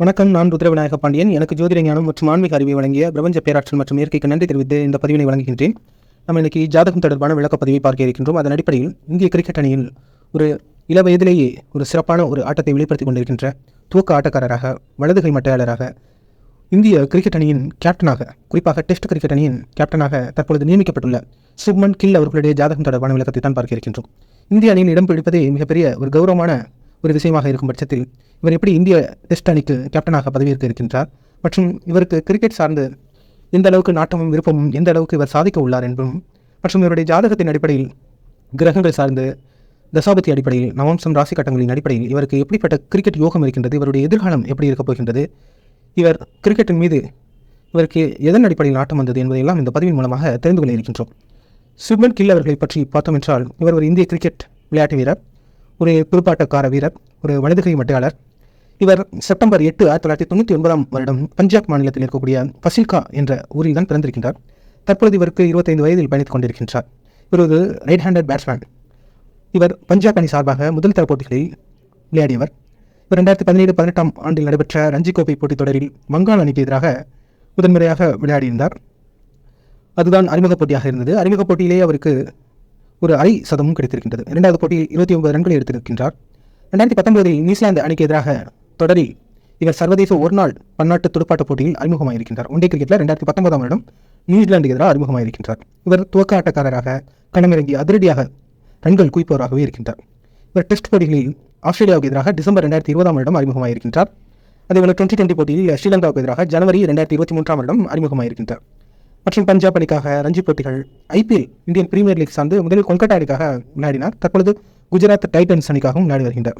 வணக்கம் நான் ருத்ரவிநாயக பாண்டியன். எனக்கு ஜோதிட ஞானம் மற்றும் ஆன்மீக அறிவை வழங்கிய பிரபஞ்ச பேராற்றல் மற்றும் இயற்கைக்கு நன்றி தெரிவித்து இந்த பதிவினை வழங்குகின்றேன். நம்ம இன்னைக்கு ஜாதகம் தொடர்பான விளக்கப்பதிவை பார்க்க இருக்கின்றோம். அதன் அடிப்படையில் இந்திய கிரிக்கெட் அணியில் ஒரு இள வயதிலேயே ஒரு சிறப்பான ஒரு ஆட்டத்தை வெளிப்படுத்திக் கொண்டிருக்கின்ற துவக்க ஆட்டக்காரராக வலதுகை மட்டையாளராக இந்திய கிரிக்கெட் அணியின் கேப்டனாக குறிப்பாக டெஸ்ட் கிரிக்கெட் அணியின் கேப்டனாக தற்பொழுது நியமிக்கப்பட்டுள்ள சுப்மன் கில் அவர்களுடைய ஜாதகம் தொடர்பான விளக்கத்தை தான் பார்க்க இருக்கின்றோம். இந்திய அணியில் இடம் பிடிப்பதே மிகப்பெரிய ஒரு கௌரவமான ஒரு விஷயமாக இருக்கும் பட்சத்தில் இவர் எப்படி இந்திய டெஸ்ட் அணிக்கு கேப்டனாக பதவியேற்க இருக்கின்றார்? மற்றும் இவருக்கு கிரிக்கெட் சார்ந்து எந்த அளவுக்கு நாட்டமும் விருப்பமும் எந்த அளவுக்கு இவர் சாதிக்க உள்ளார் என்றும் மற்றும் இவருடைய ஜாதகத்தின் அடிப்படையில் கிரகங்கள் சார்ந்து தசாபதி அடிப்படையில் நவம்சம் ராசி கட்டங்களின் அடிப்படையில் இவருக்கு எப்படிப்பட்ட கிரிக்கெட் யோகம் இருக்கின்றது இவருடைய எதிர்காலம் எப்படி இருக்கப் போகின்றது இவர் கிரிக்கெட்டின் மீது இவருக்கு எதன் அடிப்படையில் நாட்டம் வந்தது என்பதையெல்லாம் இந்த பதிவின் மூலமாக தெரிந்து கொள்ள இருக்கின்றோம். சுப்மன் கில் அவர்களை பற்றி பார்த்தோம் என்றால் இவர் ஒரு இந்திய கிரிக்கெட் விளையாட்டு வீரர். ஒரு துடுப்பாட்டக்கார வீரர் ஒரு வலதுகை மட்டையாளர். இவர் செப்டம்பர் எட்டு ஆயிரத்தி தொள்ளாயிரத்தி தொண்ணூற்றி ஒன்பதாம் வருடம் பஞ்சாப் மாநிலத்தில் இருக்கக்கூடிய பசில்கா என்ற ஊரில் தான் பிறந்திருக்கின்றார். தற்பொழுது இவருக்கு இருபத்தைந்து வயதில் பயணித்துக் கொண்டிருக்கின்றார். இவர் ஒரு ரைட் ஹேண்டட் பேட்ஸ்மேன் இவர் பஞ்சாப் அணி சார்பாக முதல் தர போட்டிகளில் விளையாடியவர். இவர் ரெண்டாயிரத்தி பதினேழு பதினெட்டாம் ஆண்டில் நடைபெற்ற ரஞ்சி கோப்பை போட்டித் தொடரில் வங்காள அணிக்கு எதிராக முதன்முறையாக விளையாடியிருந்தார். அதுதான் அறிமுகப் போட்டியாக இருந்தது. அறிமுகப் போட்டியிலேயே அவருக்கு ஒரு அரை சதமும் கிடைத்திருக்கின்றது. இரண்டாவது போட்டியில் இருபத்தி ஒன்பது ரன்களை எடுத்திருக்கின்றார் ரெண்டாயிரத்தி பத்தொன்பதில் நியூசிலாந்து அணிக்கு எதிராக தொடரில் இவர் சர்வதேச ஒருநாள் பன்னாட்டு துடுப்பாட்ட போட்டியில் அறிமுகமாயிருக்கின்றார் ஒன்டே கிரிக்கெட்டில் ரெண்டாயிரத்தி பத்தொன்பதாம் வருடம் நியூசிலாந்துக்கு எதிராக அறிமுகமாயிருக்கின்றார் இவர் துவக்க ஆட்டக்காரராக களமிறங்கி அதிரடியாக ரன்கள் குவிப்பவராகவே இருக்கின்றார். இவர் டெஸ்ட் போட்டிகளில் ஆஸ்திரேலியாவுக்கு எதிராக டிசம்பர் ரெண்டாயிரத்தி இருபதாம் வருடம் அறிமுகமாயிருக்கின்றார் அதேபோல் டுவெண்ட்டி டுவெண்ட்டி போட்டியில் ஸ்ரீலங்காவுக்கு எதிராக ஜனவரி ரெண்டாயிரத்தி இருபத்தி மூன்றாம் வருடம் அறிமுகமாயிருக்கின்றார் மற்றும் பஞ்சாப் அணிக்காக ரஞ்சி போட்டிகள் ஐபிஎல் இந்தியன் பிரீமியர் லீக் சார்ந்து முதலில் கொல்கட்டா அணிக்காக விளையாடினார். தற்பொழுது குஜராத் டைட்டன்ஸ் அணிக்காகவும் விளையாடி வருகின்றார்.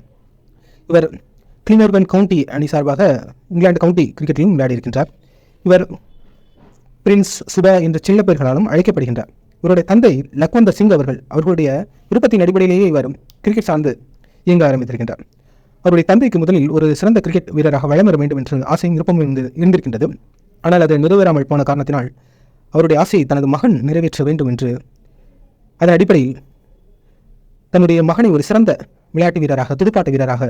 இவர் கிளீனர்பன் கவுண்டி அணி சார்பாக இங்கிலாந்து கவுண்டி கிரிக்கெட்டிலும் விளையாடி இருக்கின்றார். இவர் பிரின்ஸ் சுப என்ற சின்ன பெயர்களாலும் அழைக்கப்படுகின்றார். இவருடைய தந்தை லக்வந்தர் சிங் அவர்கள் அவர்களுடைய விருப்பத்தின் அடிப்படையிலேயே இவர் கிரிக்கெட் சார்ந்து இயங்க ஆரம்பித்திருக்கின்றார். அவருடைய தந்தைக்கு முதலில் ஒரு சிறந்த கிரிக்கெட் வீரராக வளம் வர வேண்டும் என்று ஆசையும் விருப்பமும் இருந்து இருந்திருக்கின்றது. ஆனால் அது நிறைவேறாமல் போன காரணத்தினால் அவருடைய ஆசையை தனது மகன் நிறைவேற்ற வேண்டும் என்று. அதன் அடிப்படையில் தன்னுடைய மகனை ஒரு சிறந்த விளையாட்டு வீரராக துடுப்பாட்ட வீரராக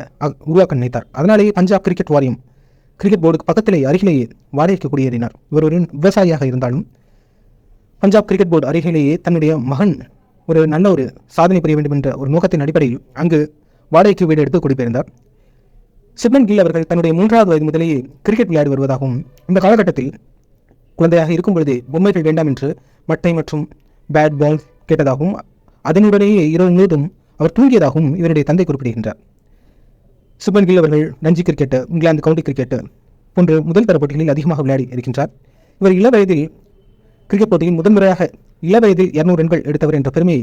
உருவாக்க நினைத்தார். அதனாலேயே பஞ்சாப் கிரிக்கெட் வாரியம் கிரிக்கெட் போர்டுக்கு பக்கத்திலேயே அருகிலேயே வாடகைக்கு குடியேறினார். இவர் ஒரு விவசாயியாக இருந்தாலும் பஞ்சாப் கிரிக்கெட் போர்டு அருகிலேயே தன்னுடைய மகன் ஒரு நல்ல ஒரு சாதனை புரிய வேண்டும் என்ற ஒரு நோக்கத்தின் அடிப்படையில் அங்கு வாடகைக்கு வீடு எடுத்து குடிபெயர்ந்தார். சிப்மன் கில் அவர்கள் தன்னுடைய மூன்றாவது வயது முதலேயே கிரிக்கெட் விளையாடி வருவதாகவும் இந்த காலகட்டத்தில் குழந்தையாக இருக்கும் பொழுதே பொம்மைகள் வேண்டாம் என்று மட்டை மற்றும் பேட் பால் கேட்டதாகவும் அதனுடனேயே இரவு முழுவதும் அவர் தூங்கியதாகவும் இவருடைய தந்தை குறிப்பிடுகின்றார். சுப்மன் கில் அவர்கள் Ranji cricket England county cricket போன்ற முதல் தர போட்டிகளில் அதிகமாக விளையாடி இருக்கின்றார். இவர் இள வயதில் கிரிக்கெட் போட்டியில் முதன்முறையாக இள வயதில் இருநூறு ரன்கள் எடுத்தவர் என்ற பெருமை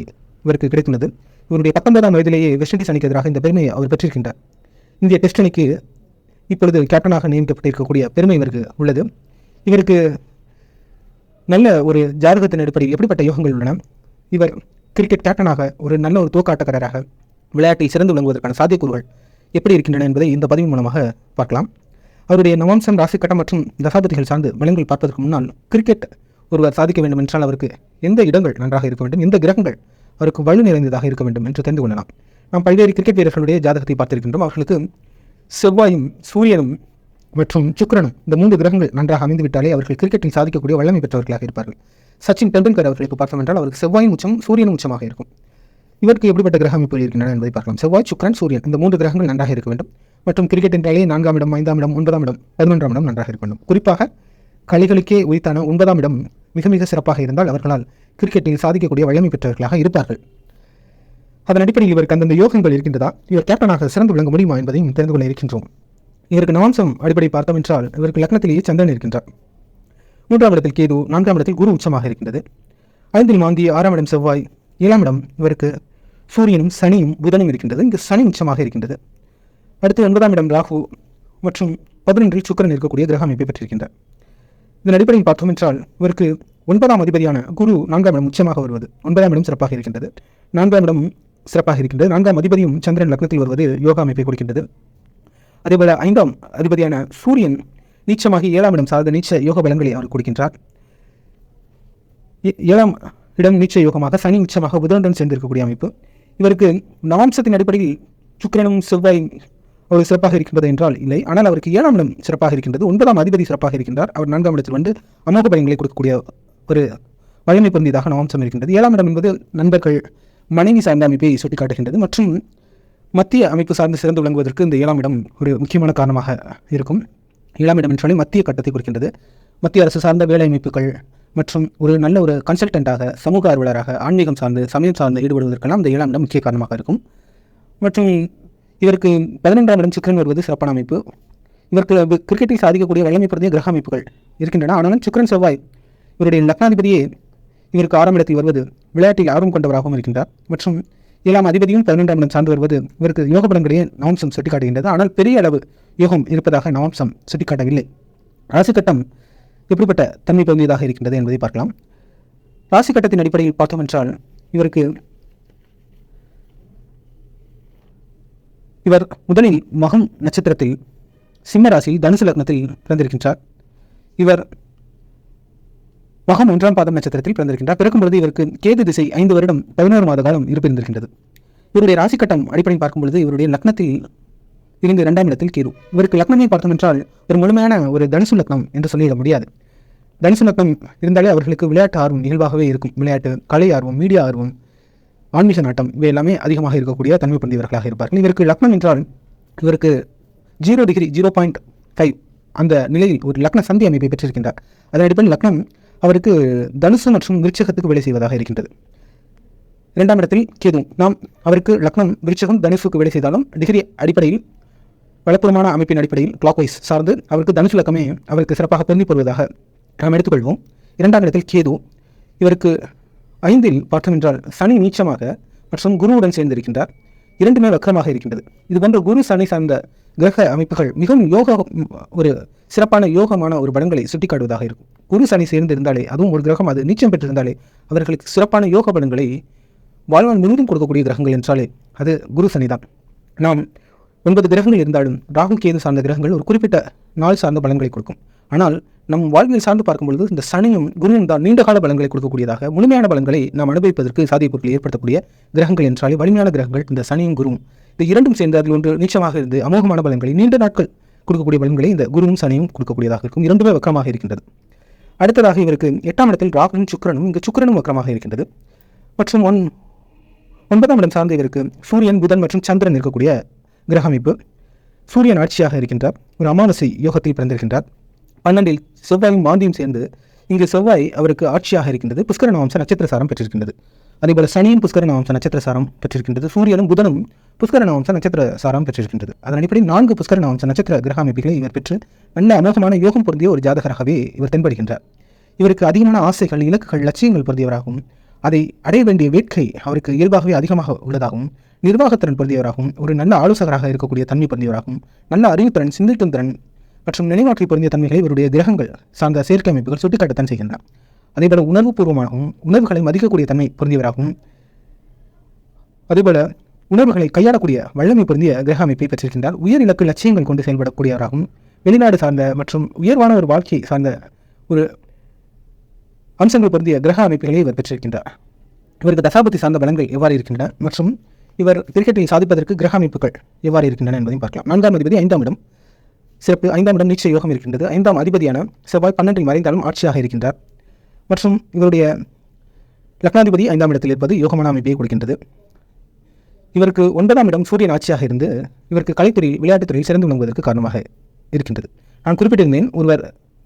இவருக்கு கிடைத்துள்ளது. இவருடைய பத்தொன்பதாம் வயதிலேயே வெஸ்ட் இண்டீஸ் அணிக்கு எதிராக இந்த பெருமையை அவர் பெற்றிருக்கின்றார். இந்திய டெஸ்ட் அணிக்கு இப்பொழுது கேப்டனாக நியமிக்கப்பட்டிருக்கக்கூடிய பெருமை இவருக்கு உள்ளது. இவருக்கு நல்ல ஒரு ஜாதகத்தின் அடிப்படையில் எப்படிப்பட்ட யோகங்கள் உள்ளன? இவர் கிரிக்கெட் கேப்டனாக ஒரு நல்ல ஒரு தோக்காட்டக்காரராக விளையாட்டை சிறந்து விளங்குவதற்கான சாத்தியக்கூறுகள் எப்படி இருக்கின்றன என்பதை இந்த பதிவு மூலமாக பார்க்கலாம். அவருடைய நவம்சம் ராசிக்கட்டம் மற்றும் தசாபதிகள் சார்ந்து விலங்குகள் பார்ப்பதற்கு முன்னால் கிரிக்கெட் ஒருவர் சாதிக்க வேண்டும் என்றால் அவருக்கு எந்த இடங்கள் நன்றாக இருக்க வேண்டும்? எந்த கிரகங்கள் அவருக்கு வலு நிறைந்ததாக இருக்க வேண்டும் என்று தெரிந்து கொள்ளலாம். நாம் பல்வேறு கிரிக்கெட் வீரர்களுடைய ஜாதகத்தை பார்த்திருக்கின்றோம். அவர்களுக்கு செவ்வாயும் சூரியனும் மற்றும் சுக்ரனும் இந்த மூன்று கிரகங்கள் நன்றாக அமைந்து விட்டாலே அவர்கள் கிரிக்கெட்டில் சாதிக்கக்கூடிய வல்லமை பெற்றவர்களாக இருப்பார்கள். சச்சின் டெண்டுல்கர் அவர்களுக்கு பார்த்தோம் என்றால் அவருக்கு செவ்வாயின் உச்சம் சூரியன் உச்சமாக இருக்கும். இவருக்கு எப்படிப்பட்ட கிரக அமைப்புகள் இருக்கின்றன என்பதை பார்க்கலாம். செவ்வாய் சுக்கிரன் சூரியன் இந்த மூன்று கிரகங்கள் நன்றாக இருக்க வேண்டும். மற்றும் கிரிக்கெட் என்றாலே நான்காம் இடம் ஐந்தாம் இடம் ஒன்பதாம் இடம் பதினொன்றாம் இடம் நன்றாக இருக்க வேண்டும். குறிப்பாக கலைகளுக்கே உரித்தான ஒன்பதாம் இடம் மிக மிக சிறப்பாக இருந்தால் அவர்களால் கிரிக்கெட்டில் சாதிக்கக்கூடிய வல்லமை பெற்றவர்களாக இருப்பார்கள். அதன் அடிப்படையில் இவருக்கு அந்தந்த யோகங்கள் இருக்கின்றதா? இவர் கேப்டனாக சிறந்து விளங்க முடியுமா என்பதையும் தெரிந்து கொள்ள இருக்கின்றோம். இவருக்கு நவாம்சம் அடிப்படை பார்த்தோம் என்றால் இவருக்கு லக்னத்திலேயே சந்திரன் இருக்கின்றார். மூன்றாம் இடத்தில் கேது நான்காம் இடத்தில் குரு உச்சமாக இருக்கின்றது. ஐந்தில் மாந்தி ஆறாம் இடம் செவ்வாய் ஏழாம் இடம் இவருக்கு சூரியனும் சனியும் புதனும் இருக்கின்றது. இங்கு சனி உச்சமாக இருக்கின்றது. அடுத்து ஒன்பதாம் இடம் ராகு மற்றும் பதினொன்றில் சுக்கிரன் இருக்கக்கூடிய கிரக அமைப்பை பெற்றிருக்கின்றார். இதன் அடிப்படையில் பார்த்தோம் என்றால் இவருக்கு ஒன்பதாம் அதிபதியான குரு நான்காம் இடம் உச்சமாக வருவது ஒன்பதாம் இடம் சிறப்பாக இருக்கின்றது. நான்காம் இடம் சிறப்பாக இருக்கின்றது. நான்காம் அதிபதியும் சந்திரன் லக்னத்தில் வருவது யோகா அமைப்பை கொடுக்கின்றது. அதேபோல ஐந்தாம் அதிபதியான சூரியன் நீச்சமாகி ஏழாம் இடம் சார்ந்த நீச்ச யோக பலன்களை அவர் கொடுக்கின்றார். ஏ- ஏழாம் இடம் நீச்ச யோகமாக சனி உச்சமாக புதனுடன் சேர்ந்திருக்கக்கூடிய அமைப்பு. இவருக்கு நவாம்சத்தின் அடிப்படையில் சுக்கிரனும் செவ்வாய் ஒரு சிறப்பாக இருக்கின்றது என்றால் இல்லை. ஆனால் அவருக்கு ஏழாம் இடம் சிறப்பாக இருக்கின்றது. ஒன்பதாம் அதிபதி சிறப்பாக இருக்கின்றார். அவர் நான்காம் இடத்தில் வந்து அமோக பயன்களை கொடுக்கக்கூடிய ஒரு வலிமை பொருந்தியதாக நவம்சம் இருக்கின்றது ஏழாம் இடம் என்பது நண்பர்கள் மனைவி சார்ந்த அமைப்பை சுட்டிக்காட்டுகின்றது. மற்றும் மத்திய அமைப்பு சார்ந்து சிறந்து விளங்குவதற்கு இந்த ஏழாம் இடம் ஒரு முக்கியமான காரணமாக இருக்கும். ஏழாம் இடம் என்றாலே மத்திய கட்டத்தை குறிக்கின்றது. மத்திய அரசு சார்ந்த வேலை அமைப்புகள் மற்றும் ஒரு நல்ல ஒரு கன்சல்டண்ட்டாக சமூக ஆர்வலராக ஆன்மீகம் சார்ந்து சமயம் சார்ந்து ஈடுபடுவதற்கெல்லாம் இந்த ஏழாம் இடம் முக்கிய காரணமாக இருக்கும். மற்றும் இவருக்கு பதினெண்டாம் இடம் சுக்கரன் வருவது சிறப்பான அமைப்பு. இவருக்கு கிரிக்கெட்டில் சாதிக்கக்கூடிய வல்லமை பொருந்திய கிரக அமைப்புகள் இருக்கின்றன. ஆனாலும் சுக்கிரன் செவ்வாய் இவருடைய லக்னாதிபதியே இவருக்கு ஆறாம் இடத்தில் வருவது விளையாட்டில் ஆர்வம் கொண்டவராகவும் இருக்கின்றார். மற்றும் ஏழாம் அதிபதியும் பதினெண்டாம் இடம் சார்ந்து வருவது இவருக்கு யோக பலன்களையே நவம்சம் சுட்டிக்காட்டுகின்றது. ஆனால் பெரிய அளவு யோகம் இருப்பதாக நவம்சம் சுட்டிக்காட்டவில்லை. ராசி கட்டம் எப்படிப்பட்ட தன்மை பொருந்தியதாக இருக்கின்றது என்பதை பார்க்கலாம். ராசி கட்டத்தின் அடிப்படையில் பார்த்தோம் என்றால் இவருக்கு இவர் முதலில் மகம் நட்சத்திரத்தில் சிம்ம ராசியில் தனுசு லக்னத்தில் பிறந்திருக்கின்றார். இவர் மகம் ஒன்றாம் பாதம் நட்சத்திரத்தில் பிறந்திருக்கின்றார். பிறக்கும் பொழுது இவருக்கு கேது திசை ஐந்து வருடம் பதினோரு மாத காலம் இருப்பிருந்திருக்கின்றது. இவருடைய ராசி கட்டம் அடிப்படையில் பார்க்கும் பொழுது இவருடைய லக்னத்தில் இருந்து இரண்டாம் இடத்தில் கேது. இவருக்கு லக்னமே பார்த்தோம் என்றால் ஒரு முழுமையான ஒரு தனுசு லக்னம் என்று சொல்லிட முடியாது. தனுசு லக்னம் இருந்தாலே அவர்களுக்கு விளையாட்டு ஆர்வம் இயல்பாகவே இருக்கும். விளையாட்டு கலை ஆர்வம் மீடியா ஆர்வம் ஆன்மீக நாட்டம் இவை எல்லாமே அதிகமாக இருக்கக்கூடிய தன்மை பொருந்தியவர்களாக இருப்பார்கள். இவருக்கு லக்னம் என்றால் இவருக்கு zero degree zero point five அந்த நிலையில் ஒரு லக்ன சந்தி அமைப்பை பெற்றிருக்கின்றார். அதன் அடிப்படையில் லக்னம் அவருக்கு தனுசு மற்றும் விருச்சகத்துக்கு வேலை செய்வதாக இருக்கின்றது. இரண்டாம் இடத்தில் கேது. நாம் அவருக்கு லக்னம் விருச்சகம் தனுசுக்கு வேலை செய்தாலும் டிகிரி அடிப்படையில் வலப்புறமான அமைப்பின் அடிப்படையில் கிளாக்வைஸ் சார்ந்து அவருக்கு தனுசு லக்கமே அவருக்கு சிறப்பாக பொருந்தி போடுவதாக நாம் எடுத்துக்கொள்வோம். இரண்டாம் இடத்தில் கேது. இவருக்கு ஐந்தில் பார்த்தோம் என்றால் சனி நீச்சமாக மற்றும் குருவுடன் சேர்ந்திருக்கின்றார். இரண்டுமே வக்கரமாக இருக்கின்றது. இது போன்ற குரு சனி சார்ந்த கிரக அமைப்புகள் மிகவும் யோக ஒரு சிறப்பான யோகமான ஒரு படங்களை சுட்டிக்காட்டுவதாக இருக்கும். குரு சனி சேர்ந்து இருந்தாலே அதுவும் ஒரு கிரகம் அது நீச்சம் பெற்றிருந்தாலே அவர்களுக்கு சிறப்பான யோக பலன்களை வாழ்வான் முழுவதும் கொடுக்கக்கூடிய கிரகங்கள் என்றாலே அது குரு சனிதான். நாம் ஒன்பது கிரகங்கள் இருந்தாலும் ராகு கேது சார்ந்த கிரகங்கள் ஒரு குறிப்பிட்ட நாள் சார்ந்த பலன்களை கொடுக்கும். ஆனால் நம் வாழ்வில் சார்ந்து பார்க்கும்பொழுது இந்த சனியும் குருவும் தான் நீண்ட கால பலன்களை கொடுக்கக்கூடியதாக முழுமையான பலன்களை நாம் அனுபவிப்பதற்கு சாத்தியப்பொருட்களை ஏற்படுத்தக்கூடிய கிரகங்கள் என்றாலே வலிமையான கிரகங்கள் இந்த சனியும் குருவும். இந்த இரண்டும் சேர்ந்து அதில் ஒன்று நீச்சமாக இருந்து அமோகமான பலன்களை நீண்ட நாட்கள் கொடுக்கக்கூடிய பலன்களை இந்த குருவும் சனியும் கொடுக்கக்கூடியதாக இருக்கும். இரண்டுமே வக்கரமாக இருக்கின்றது. அடுத்ததாக இவருக்கு எட்டாம் இடத்தில் ராகுவும் சுக்கரனும் இங்கு சுக்கிரனும் வக்கரமாக இருக்கின்றது. மற்றும் ஒன் ஒன்பதாம் இடம் சார்ந்த இவருக்கு சூரியன் புதன் மற்றும் சந்திரன் இருக்கக்கூடிய கிரக அமைப்பு சூரியன் ஆட்சியாக இருக்கின்றார். ஒரு அமாவாசை யோகத்தில் பிறந்திருக்கின்றார். பன்னெண்டில் செவ்வாயும் மாந்தியும் சேர்ந்து இங்கு செவ்வாய் அவருக்கு ஆட்சியாக இருக்கின்றது. புஷ்கர நவம்ச நட்சத்திர சாரம் பெற்றிருக்கின்றது. அதேபோல சனியும் புஷ்கர நவம்ச நட்சத்திர சாரம் பெற்றிருக்கின்றது. சூரியனும் புதனும் புஷ்கர நவம்ச நட்சத்திர சாரம் பெற்றிருக்கின்றது. அதன் அடிப்படையில் நான்கு புஷ்கர நவம்ச நட்சத்திர கிரக அமைப்புகளை இவர் பெற்று நல்ல அமோகமான யோகம் பொருந்திய ஒரு ஜாதகராகவே இவர் தென்படுகின்றார். இவருக்கு அதிகமான ஆசைகள் இலக்குகள் லட்சியங்கள் பொருந்தியவராகவும் அதை அடைய வேண்டிய வேட்கை அவருக்கு இயல்பாகவே அதிகமாக உள்ளதாகவும் நிர்வாகத்திறன் பொருந்தியவராகவும் ஒரு நல்ல ஆலோசகராக இருக்கக்கூடிய தன்மை பொருந்தியவராகவும் நல்ல அறிவுத்திறன் சிந்திக்கும் திறன் மற்றும் நினைவாற்றி பொருந்திய தன்மைகளை இவருடைய கிரகங்கள் சார்ந்த செயற்கை அமைப்புகள் சுட்டிக்காட்டத்தான் செய்கின்றன. அதேபோல உணர்வுபூர்வமாகவும் உணர்வுகளை மதிக்கக்கூடிய தன்மை பொருந்தியவராகவும் அதேபோல உணர்வுகளை கையாளக்கூடிய வல்லமை பொருந்திய கிரக அமைப்பை பெற்றிருக்கின்றார். உயர் இலக்கு லட்சியங்கள் கொண்டு செயல்படக்கூடியவராகவும் வெளிநாடு சார்ந்த மற்றும் உயர்வான ஒரு வாழ்க்கை சார்ந்த ஒரு அம்சங்கள் பொருந்திய கிரக அமைப்புகளை இவர் பெற்றிருக்கின்றார். இவருக்கு தசாபத்தி சார்ந்த பலன்கள் எவ்வாறு இருக்கின்றன மற்றும் இவர் கிரிக்கெட்டை சாதிப்பதற்கு கிரக அமைப்புகள் எவ்வாறு இருக்கின்றன என்பதையும் பார்க்கலாம். நான்காம் அதிபதி ஐந்தாம் இடம். சிறப்பு ஐந்தாம் இடம் நீச்ச யோகம் இருக்கின்றது. ஐந்தாம் அதிபதியான செவ்வாய் பன்னெண்டில் மறைந்தாலும் ஆட்சியாக இருக்கின்றார். மற்றும் இவருடைய லக்னாதிபதி ஐந்தாம் இடத்தில் இருப்பது யோகமான அமைப்பை கொடுக்கின்றது. இவருக்கு ஒன்பதாம் இடம் சூரியன் ஆட்சியாக இருந்து இவருக்கு கலைத்துறை விளையாட்டுத்துறையில் சிறந்து விளங்குவதற்கு காரணமாக இருக்கின்றது. நான் குறிப்பிட்டிருந்தேன் ஒருவர்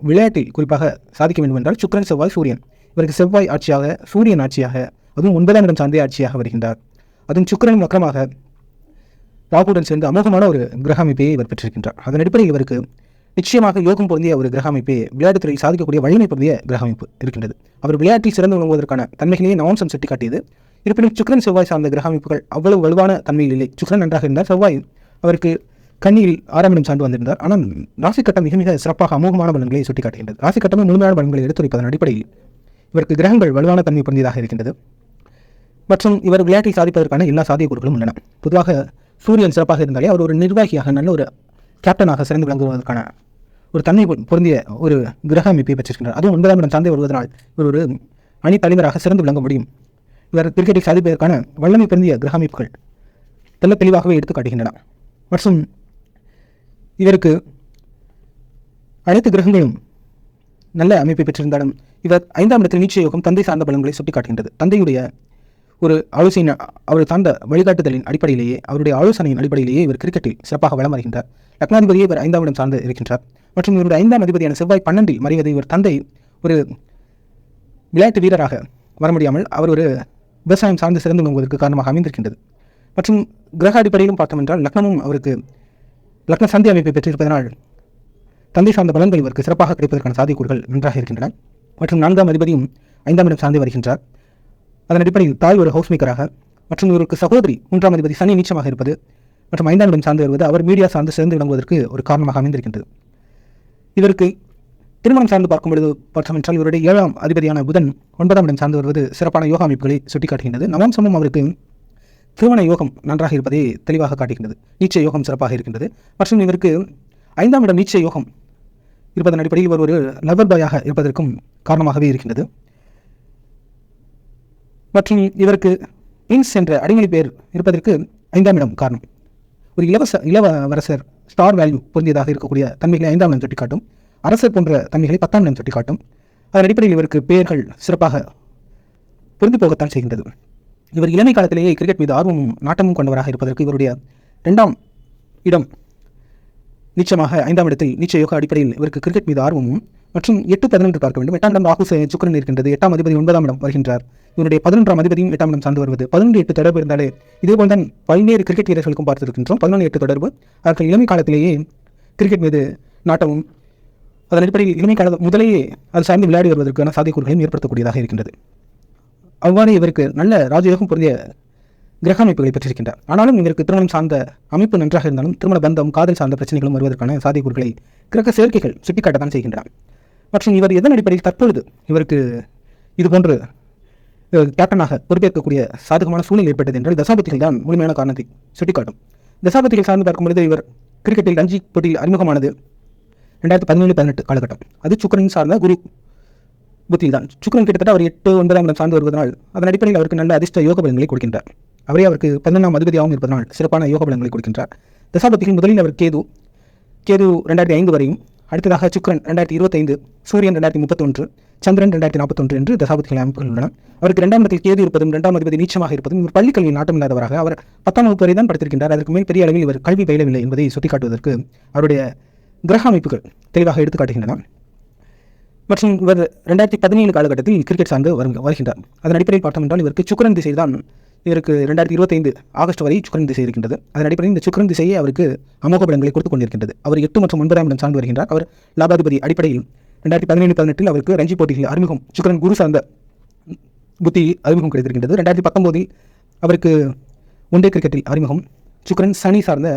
விளையாட்டில் குறிப்பாக சாதிக்க வேண்டும் என்றால் சுக்கிரன் செவ்வாய் சூரியன். இவருக்கு செவ்வாய் ஆட்சியாக சூரியன் ஆட்சியாக அதுவும் ஒன்பதாம் இடம் சார்ந்தே ஆட்சியாக வருகின்றார். அதுவும் சுக்கிரன் வக்கரமாக ராகுடன் சேர்ந்து அமோகமான ஒரு கிரக அமைப்பையை இவர் பெற்றிருக்கின்றார். அதன் அடிப்படையில் இவருக்கு நிச்சயமாக யோகம் பொருந்திய ஒரு கிரக அமைப்பை விளையாட்டுத்துறை சாதிக்கக்கூடிய வலிமை பொருந்திய கிரக அமைப்பு இருக்கின்றது. அவர் விளையாட்டில் சிறந்து விளங்குவதற்கான தன்மைகளையே நவம்சம் சுட்டிக்காட்டியது இருப்பினும் சுக்கிரன் செவ்வாய் சார்ந்த கிரக அமைப்புகள் அவ்வளவு வலுவான தன்மையில் இல்லை. சுக்ரன் நன்றாக இருந்தார் செவ்வாய் அவருக்கு கண்ணியில் ஆறாம் இடம் சார்ந்து வந்திருந்தார். ஆனால் ராசி கட்டம் மிக மிக சிறப்பாக அமோகமான பலன்களை சுட்டிக்காட்டுகின்றது ராசி கட்டமே முழுமையான பலன்களை எடுத்துரைப்பதன் அடிப்படையில் இவருக்கு கிரகங்கள் வலுவான தன்மை பொருந்தியதாக இருக்கின்றது. மற்றும் இவர் விளையாட்டில் சாதிப்பதற்கான எல்லா சாத்தியக்கூறுகளும் உள்ளன. பொதுவாக சூரியன் சிறப்பாக இருந்தாலே அவர் ஒரு நிர்வாகியாக நல்ல ஒரு கேப்டனாக சிறந்து விளங்குவதற்கான ஒரு தன்மை பொ- பொருந்திய ஒரு கிரக அமைப்பை பெற்றிருக்கின்றார். அதுவும் ஒன்பதாம் இடம் சார்ந்தே வருவதனால் இவர் ஒரு அணி தலைவராக சிறந்து விளங்க முடியும். இவர் கிரிக்கெட்டில் சாதிப்பதற்கான வல்லமை பொருந்திய கிரக அமைப்புகள் தெல்ல தெளிவாகவே எடுத்து காட்டுகின்றன. மற்றும் இவருக்கு அனைத்து கிரகங்களும் நல்ல அமைப்பை பெற்றிருந்தாலும் இவர் ஐந்தாம் இடத்தில் நீச்ச யோகம் தந்தை சார்ந்த பலன்களை சுட்டிக்காட்டுகின்றது. தந்தையுடைய ஒரு ஆலோசனை அவர் சார்ந்த வழிகாட்டுதலின் அடிப்படையிலேயே அவருடைய ஆலோசனையின் அடிப்படையிலேயே இவர் கிரிக்கெட்டில் சிறப்பாக வளம் வருகின்றார். லக்னாதிபதியை இவர் ஐந்தாம் இடம் சார்ந்து இருக்கின்றார். மற்றும் இவருடைய ஐந்தாம் அதிபதியான செவ்வாய் பன்னெண்டில் மறைவது இவர் தந்தை ஒரு விளையாட்டு வீரராக வர முடியாமல் அவர் ஒரு விவசாயம் சார்ந்து சிறந்து விளங்குவதற்கு காரணமாக அமைந்திருக்கின்றது. மற்றும் கிரக அடிப்படையிலும் பார்த்தோம் என்றால் லக்னமும் அவருக்கு லக்ன சந்தி அமைப்பை பெற்றிருப்பதனால் தந்தை சார்ந்த பலன்கள் இவருக்கு சிறப்பாக கிடைப்பதற்கான சாத்தியக்கூறுகள் நன்றாக இருக்கின்றன. மற்றும் நான்காம் அதிபதியும் ஐந்தாம் இடம் சார்ந்து வருகின்றார். அதன் அடிப்படையில் தாய் ஒரு ஹவுஸ் மேக்கராக மற்றும் இவருக்கு சகோதரி மூன்றாம் அதிபதி சனி நீச்சமாக இருப்பது மற்றும் ஐந்தாம் இடம் சார்ந்து வருவது அவர் மீடியா சார்ந்து சேர்ந்து விளங்குவதற்கு ஒரு காரணமாக அமைந்திருக்கின்றது. இவருக்கு திருமணம் சார்ந்து பார்க்கும் பொழுது பார்த்தோம் என்றால் இவருடைய ஏழாம் அதிபதியான புதன் ஒன்பதாம் இடம் சார்ந்து வருவது சிறப்பான யோகா அமைப்புகளை சுட்டிக்காட்டுகின்றது. நவாம்சமும் அவருக்கு திருமண யோகம் நன்றாக இருப்பதை தெளிவாக காட்டுகின்றது. நீச்ச யோகம் சிறப்பாக இருக்கின்றது. மற்றும் இவருக்கு ஐந்தாம் இடம் நீச்ச யோகம் இருப்பதன் அடிப்படையில் இவர் ஒரு லவர் பாயாக இருப்பதற்கும் காரணமாகவே இருக்கின்றது. மற்றும் இவருக்கு பிரின்ஸ் என்ற அடிமொழி பெயர் இருப்பதற்கு ஐந்தாம் இடம் காரணம். ஒரு இலவச இளவரசர் ஸ்டார் வேல்யூ பொருந்தியதாக இருக்கக்கூடிய தன்மைகளை ஐந்தாம் இடம் சுட்டிக்காட்டும். அரசர் போன்ற தன்மைகளை பத்தாம் இடம் சுட்டிக்காட்டும். அதன் அடிப்படையில் இவருக்கு பெயர்கள் சிறப்பாக பொருந்து போகத்தான் செய்கின்றது. இவர் இளமை காலத்திலேயே கிரிக்கெட் மீது ஆர்வமும் நாட்டமும் கொண்டவராக இருப்பதற்கு இவருடைய இரண்டாம் இடம் நிச்சயமாக ஐந்தாம் இடத்தில் நிச்சய யோகா அடிப்படையில் இவருக்கு கிரிக்கெட் மீது ஆர்வமும் மற்றும் எட்டு பதினொன்று பார்க்க வேண்டும். எட்டாம் இடம் ராகு சுக்கரன் சுக்கிரன் இருக்கின்றது. எட்டாம் அதிபதி ஒன்பதாம் இடம் வருகின்றார். இவருடைய பதினொன்றாம் அதிபதியும் எட்டாம் இடம் சார்ந்து வருவது. பதினொன்று எட்டு தொடர்பு இருந்தாலே இதேபோல் தான் பல்வேறு கிரிக்கெட் வீரர்களுக்கும் பார்த்திருக்கின்றோம். பதினொன்று எட்டு தொடர்பு. அவர்கள் இளமை காலத்திலேயே கிரிக்கெட் மீது நாட்டமும் அதன் அடிப்படையில் இளமை கால முதலேயே அது சார்ந்து விளையாடி வருவதற்கான சாத்தியக்கூறுகளையும் ஏற்படுத்தக்கூடியதாக இருக்கின்றது. அவ்வாறு இவருக்கு நல்ல ராஜயோகம் பொருந்திய கிரக அமைப்புகளை பெற்றிருக்கின்றார். ஆனாலும் இவருக்கு திருமணம் சார்ந்த அமைப்பு நன்றாக இருந்தாலும் திருமண பந்தம் காதல் சார்ந்த பிரச்சனைகளும் வருவதற்கான சாத்தியக்கூறுகளை கிரக சேர்க்கைகள் சுட்டிக்காட்டத்தான் செய்கின்றார். மற்றும் இவர் எதன் அடிப்படையில் தற்பொழுது இவருக்கு இது போன்று கேப்டனாக பொறுப்பேற்கக்கூடிய சாதகமான சூழ்நிலை ஏற்பட்டது என்றால் தசாபதிகள் தான் முழுமையான காரணத்தை சுட்டிக்காட்டும். தசாபதிகள் சார்ந்து பார்க்கும் பொழுது இவர் கிரிக்கெட்டில் ரஞ்சி போட்டியில் அறிமுகமானது ரெண்டாயிரத்தி பதினேழு பதினெட்டு காலகட்டம். அது சுக்கரன் சார்ந்த குரு புத்தி தான். சுக்கரன் கிட்டத்தட்ட அவர் எட்டு ஒன்பதாம் இடம் சார்ந்து வருவதனால் அதன் அடிப்படையில் அவருக்கு நல்ல அதிர்ஷ்ட யோக பலன்களை கொடுக்கின்றார். அவரே அவருக்கு பதினொன்றாம் அதிபதியாகவும் இருப்பதனால் சிறப்பான யோக பலன்களை கொடுக்கின்றார். தசாபதிகள் முதலில் அவர் கேது கேது ரெண்டாயிரத்தி ஐந்து வரையும் அடுத்ததாக சுக்கரன் ரெண்டாயிரத்தி இருபத்தைந்து சூரியன் ரெண்டாயிரத்தி முப்பத்தொன்று சந்திரன் ரெண்டாயிரத்தி நாற்பத்தொன்று என்று தசாபதிகள் அமைப்புகள் உள்ளன அவருக்கு இரண்டாம் இடத்தில் கேது இருப்பதும் இரண்டாம் அதிபதி நீச்சமாக இருப்பதும் இவர் பள்ளிக் கல்வியில் நாட்டம் இல்லாதவராக அவர் பத்தாம் வகுப்பு வரை தான் படித்திருக்கின்றார். அதற்கு மேல் பெரிய அளவில் இவர் கல்வி பயிலவில்லை என்பதை சுட்டிக்காட்டுவதற்கு அவருடைய கிரக அமைப்புகள் தெளிவாக எடுத்துக்காட்டுகின்றன மற்றும் இவர் ரெண்டாயிரத்தி பதினேழு காலகட்டத்தில் கிரிக்கெட் சார்ந்து வருகின்றார். அதன் அடிப்படையில் பார்த்தோம் என்றால் இவருக்கு சுக்கரன் திசை தான் இவருக்கு ரெண்டாயிரத்தி இருபத்தைந்து ஆகஸ்ட் வரை சுக்கரன் திசை இருக்கின்றது. அதன் அடிப்படையில் இந்த சுக்கரன் திசையை அவருக்கு அமோக பலன்களை கொடுத்து கொண்டிருக்கின்றது. அவர் எட்டு மற்றும் ஒன்பதாம் இடம் சார்ந்து வருகின்றார். அவர் லாபாதிபதி அடிப்படையில் ரெண்டாயிரத்தி பதினேழு பதினெட்டில் அவருக்கு ரஞ்சி போட்டிகளில் அறிமுகம் சுக்கரன் குரு சார்ந்த புத்தி அறிமுகம் கிடைத்திருக்கின்றது. ரெண்டாயிரத்தி பத்தொம்போதில் அவருக்கு ஒன்டே கிரிக்கெட்டில் அறிமுகம் சுக்கரன் சனி சார்ந்த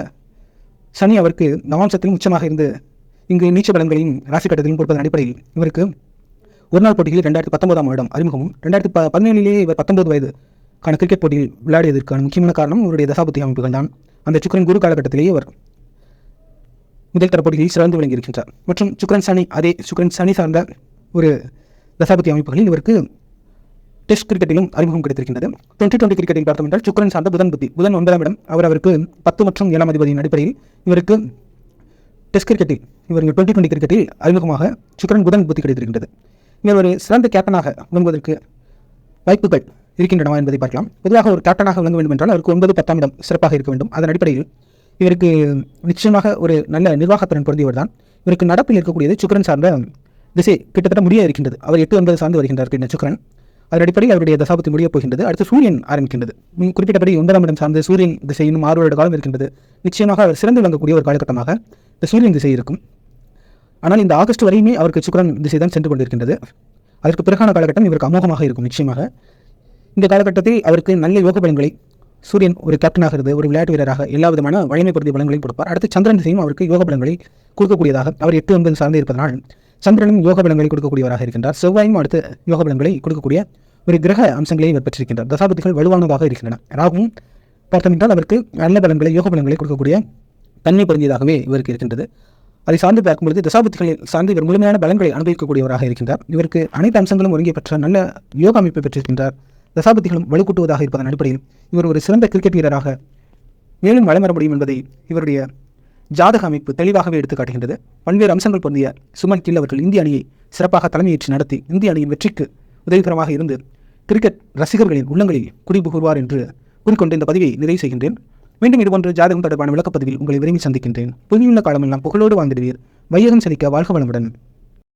சனி அவருக்கு நவாம்சத்திலும் உச்சமாக இருந்து இங்கு நீச்ச பலன்களையும் ராசி கட்டத்திலும் கொடுப்பதன் அடிப்படையில் இவருக்கு ஒரு நாள் போட்டியில் ரெண்டாயிரத்தி பத்தொன்பதாம் வருடம் அறிமுகமும் ரெண்டாயிரத்தி ப பதினேழிலேயே இவர் பத்தொன்பது கான கிரிக்கெட் போட்டியில் விளையாடியதற்கான முக்கியமான காரணம் இவருடைய தசாபத்தி அமைப்புகள் தான். அந்த சுக்கரன் குரு காலகட்டத்திலேயே அவர் முதல் தர போட்டிகளில் சிறந்து விளங்கியிருக்கின்றார். மற்றும் சுக்கரன் சனி அதே சுக்கரன் சனி சார்ந்த ஒரு தசாபத்தி அமைப்புகளில் இவருக்கு டெஸ்ட் கிரிக்கெட்டிலும் அறிமுகம் கிடைத்திருக்கின்றது. டுவெண்ட்டி டுவெண்ட்டி கிரிக்கெட்டில் பார்த்தோம் என்றால் சுக்கரன் சார்ந்த புதன் புத்தி புதன் ஒன்பதாம் இடம். அவர் அவருக்கு பத்து மற்றும் ஏழாம் அதிபதியின் அடிப்படையில் இவருக்கு டெஸ்ட் கிரிக்கெட்டில் இவர் டுவெண்ட்டி டுவெண்ட்டி கிரிக்கெட்டில் அறிமுகமாக சுக்கரன் புதன் புத்தி கிடைத்திருக்கின்றது. இவர் ஒரு சிறந்த கேப்டனாக விளங்குவதற்கு வாய்ப்புகள் இருக்கின்றனவா என்பதை பார்க்கலாம். பொதுவாக ஒரு கேப்டனாக விளங்க வேண்டும் என்றால் அவருக்கு ஒன்பது பத்தாம் இடம் சிறப்பாக இருக்க வேண்டும். அதன் அடிப்படையில் இவருக்கு நிச்சயமாக ஒரு நல்ல நிர்வாகத்திறன் பொருந்தியவர் தான் இவருக்கு நடப்பில் இருக்கக்கூடியது சுக்கரன் சார்ந்த திசை கிட்டத்தட்ட முடிய இருக்கின்றது. அவர் எட்டு ஒன்பது சார்ந்து வருகின்றார் கிட்ட சுக்கரன். அதன் அடிப்படையில் அவருடைய தசாபத்தி முடியப் போகின்றது. அடுத்து சூரியன் ஆரம்பிக்கின்றது. குறிப்பிட்டபடி ஒன்பதாம் இடம் சார்ந்த சூரியன் திசை இன்னும் ஆறு வருட காலம் இருக்கின்றது. நிச்சயமாக அவர் சிறந்து விளங்கக்கூடிய ஒரு காலகட்டமாக இந்த சூரியன் திசை இருக்கும். ஆனால் இந்த ஆகஸ்ட் வரையுமே அவருக்கு சுக்கரன் திசை தான் சென்று கொண்டிருக்கின்றது. அதற்கு பிறகான காலகட்டம் இவருக்கு அமோகமாக இருக்கும் நிச்சயமாக. இந்த காலகட்டத்தில் அவருக்கு நல்ல யோக பலன்களை சூரியன் ஒரு கேப்டனாக இருந்து ஒரு விளையாட்டு வீரராக எல்லா விதமான வலிமைப்படுத்திய பலன்களையும் கொடுப்பார். அடுத்து சந்திரன் திசையும் அவருக்கு யோக பலன்களை கொடுக்கக்கூடியதாக அவர் எட்டு ஒன்பது சார்ந்து இருப்பதனால் சந்திரனும் யோக பலன்களை கொடுக்கக்கூடியவராக இருக்கின்றார். செவ்வாயும் அடுத்து யோக பலன்களை கொடுக்கக்கூடிய ஒரு கிரக அம்சங்களையும் இவர் பெற்றிருக்கின்றார் தசாபதிகள் வலுவானதாக இருக்கின்றன. ராகுவும் பார்த்தமின்றால் அவருக்கு நல்ல பலன்களை யோக பலன்களை கொடுக்கக்கூடிய தன்மை பொருந்தியதாகவே இவருக்கு இருக்கின்றது. அதை சார்ந்து பார்க்கும்பொழுது தசாபுத்திகளை சார்ந்து இவர் முழுமையான பலன்களை அனுபவிக்கக்கூடியவராக இருக்கின்றார். இவருக்கு அனைத்து அம்சங்களும் ஒருங்கே பெற்ற நல்ல யோக அமைப்பை பெற்றிருக்கின்றார். தசாபதிகளும் வலுக்கூட்டுவதாக இருப்பதன் அடிப்படையில் இவர் ஒரு சிறந்த கிரிக்கெட் வீரராக மேலும் வளம் வர முடியும் என்பதை இவருடைய ஜாதக அமைப்பு தெளிவாகவே எடுத்து காட்டுகின்றது பல்வேறு அம்சங்கள் பொருந்திய சுமன் கில் அவர்கள் இந்திய அணியை சிறப்பாக தலைமையேற்று நடத்தி இந்திய அணியின் வெற்றிக்கு உதவிகரமாக இருந்து கிரிக்கெட் ரசிகர்களின் உள்ளங்களில் குடிபுகூர்வார் என்று கூறிக்கொண்டு இந்த பதிவை நிறைவு செய்கின்றேன். மீண்டும் இதுபோன்று ஜாதகம் தொடர்பான விளக்கப்பதிவில் உங்களை விரும்பி சந்திக்கின்றேன். புதியுள்ள காலமெல்லாம் புகழோடு வாழ்ந்திடுவீர். வையகம் செழிக்க வாழ்க வளமுடன்.